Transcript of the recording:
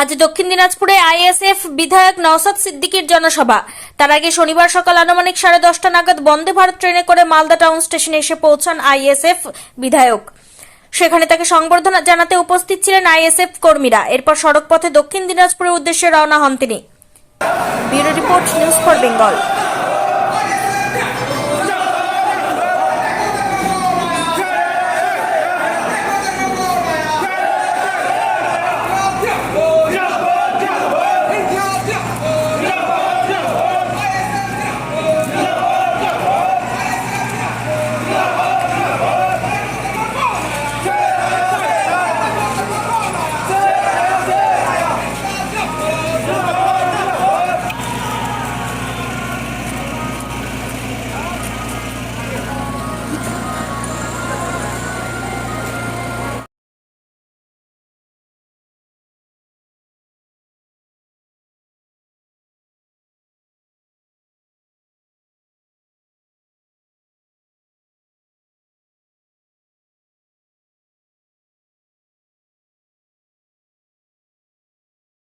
আজ দক্ষিণ দিনাজপুরে আইএসএফ বিধায়ক নওসাদ সিদ্দিকির জনসভা। তার আগে শনিবার সকাল আনুমানিক সাড়ে দশটা নাগাদ বন্দে ভারত ট্রেনে করে মালদা টাউন স্টেশনে এসে পৌঁছান আইএসএফ বিধায়ক। সেখানে তাকে সংবর্ধনা জানাতে উপস্থিত ছিলেন আইএসএফ কর্মীরা। এরপর সড়ক পথে দক্ষিণ দিনাজপুরের উদ্দেশ্যে রওনা হন তিনি। Bureau report, news for Bengal.